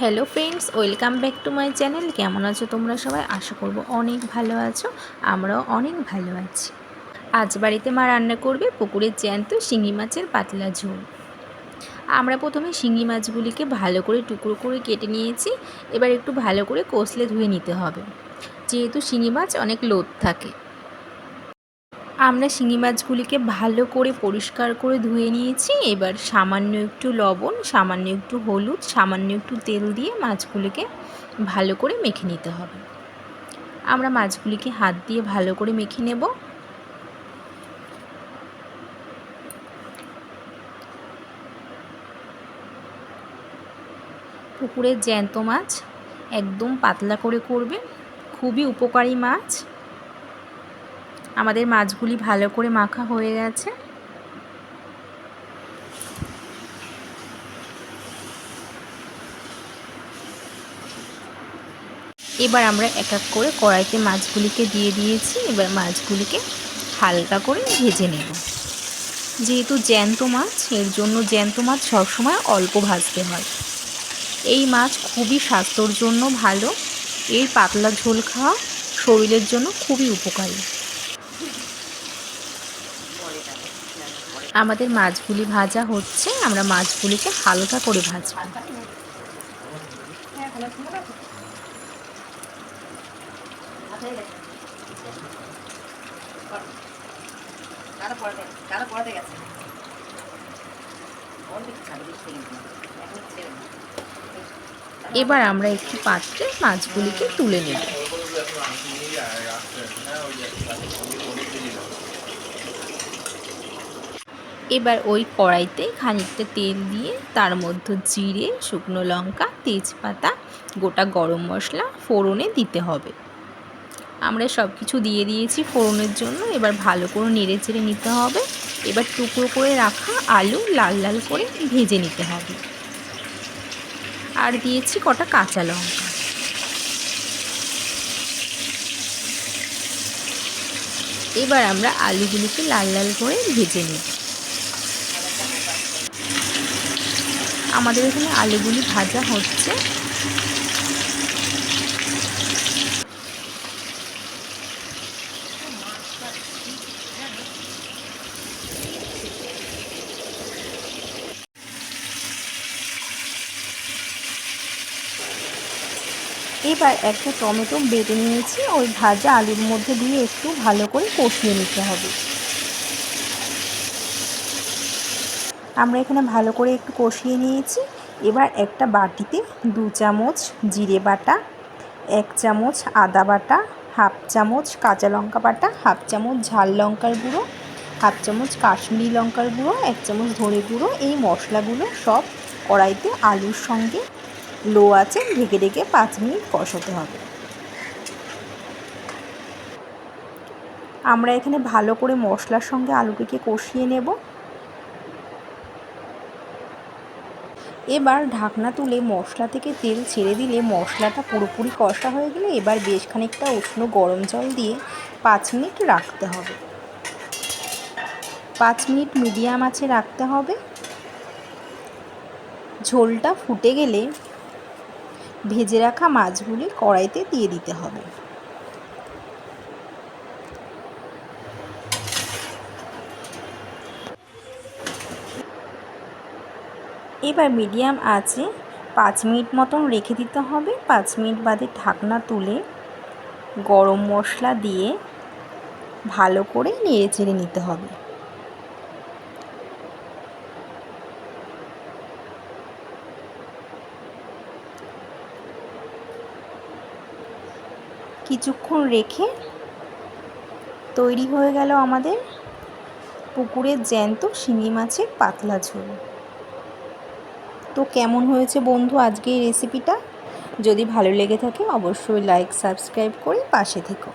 Hello friends welcome back to my channel কেমন আছো তোমরা সবাই? আশা করব অনেক ভালো আছো, আমরাও অনেক ভালো আছি। আজ বাড়িতে মা রান্না করবে পুকুরের জ্যান্ত শিঙি মাছের পাতলা ঝোল। আমরা প্রথমে শিঙি মাছগুলিকে ভালো করে টুকরো করে কেটে নিয়েছি, এবার একটু ভালো করে কষলে ধুয়ে নিতে হবে। যেহেতু শিঙি মাছ অনেক লোদ থাকে আমরা শিঙি মাছগুলিকে ভালো করে পরিষ্কার করে ধুয়ে নিয়েছি। এবার সামান্য একটু লবণ, সামান্য একটু হলুদ, সামান্য একটু তেল দিয়ে মাছগুলিকে ভালো করে মেখে নিতে হবে। আমরা মাছগুলিকে হাত দিয়ে ভালো করে মেখে নেব। পুকুরের জ্যান্ত মাছ একদম পাতলা করে করবে খুবই উপকারী মাছ। আমাদের মাছগুলি ভালো করে মাখা হয়ে গেছে। এবার আমরা এক এক করে কড়াইতে মাছগুলিকে দিয়ে দিয়েছি। এবার মাছগুলিকে হালকা করে ভেজে নেব। যেহেতু জ্যান্ত মাছ, এর জন্য জ্যান্ত মাছ সবসময় অল্প ভাজতে হয়। এই মাছ খুবই স্বাস্থ্যর জন্য ভালো। এর পাতলা ঝোল খাওয়া শরীরের জন্য খুবই উপকারী। আমাদের মাছগুলি ভাজা হচ্ছে, আমরা মাছগুলিকে হালকা করে ভাজব। এবার আমরা একটি পাত্রে মাছগুলিকে তুলে নেব। এবার ওই কড়াইতে খানিকটা তেল দিয়ে তার মধ্যে জিরে, শুকনো লঙ্কা, তেজপাতা, গোটা গরম মশলা ফোড়নে দিতে হবে। আমরা সব কিছু দিয়ে দিয়েছি ফোড়নের জন্য, এবার ভালো করে নেড়ে চেড়ে নিতে হবে। এবার টুকরো করে রাখা আলু লাল লাল করে ভেজে নিতে হবে। আর দিয়েছি কটা কাঁচা লঙ্কা। এবার আমরা আলুগুলিকে লাল লাল করে ভেজে নিই আমাদের এখানে আলুগুলি ভাজা হচ্ছে। এবার একটা টমেটো বেটে নিয়েছি, ওই ভাজা আলুর মধ্যে দিয়ে একটু ভালো করে কষিয়ে নিতে হবে। আমরা এখানে ভালো করে একটু কষিয়ে নিয়েছি। এবার একটা বাটিতে দু চামচ জিরে বাটা, এক চামচ আদা বাটা, হাফ চামচ কাঁচা লঙ্কা বাটা, হাফ চামচ ঝাল লঙ্কার গুঁড়ো, হাফ চামচ কাশ্মীরি লঙ্কার গুঁড়ো, এক চামচ ধনে গুঁড়ো। এই মশলাগুলো সব কড়াইতে আলুর সঙ্গে লো আছে ঢেকে ঢেকে পাঁচ মিনিট কষাতে হবে। আমরা এখানে ভালো করে মশলার সঙ্গে আলুটিকে কষিয়ে নেব। এবার ঢাকনা তুলে মশলা থেকে তেল ছেড়ে দিলে মশলাটা পুরোপুরি কষা হয়ে গেলে এবার বেশ খানিকটা উষ্ণ গরম জল দিয়ে পাঁচ মিনিট রাখতে হবে। পাঁচ মিনিট মিডিয়াম আছে রাখতে হবে। ঝোলটা ফুটে গেলে ভেজে রাখা মাছগুলি কড়াইতে দিয়ে দিতে হবে। এবার মিডিয়াম আছে পাঁচ মিনিট মতন রেখে দিতে হবে। পাঁচ মিনিট বাদে ঢাকনা তুলে গরম মশলা দিয়ে ভালো করে নেড়ে চেড়ে নিতে হবে। কিছুক্ষণ রেখে তৈরি হয়ে গেল আমাদের পুকুরের জ্যান্ত শিঙি মাছের পাতলা ঝোল। তো কেমন হয়েছে বন্ধু আজকে এই রেসিপিটা যদি ভালো লেগে থাকে, অবশ্যই লাইক সাবস্ক্রাইব করে পাশে থেকো।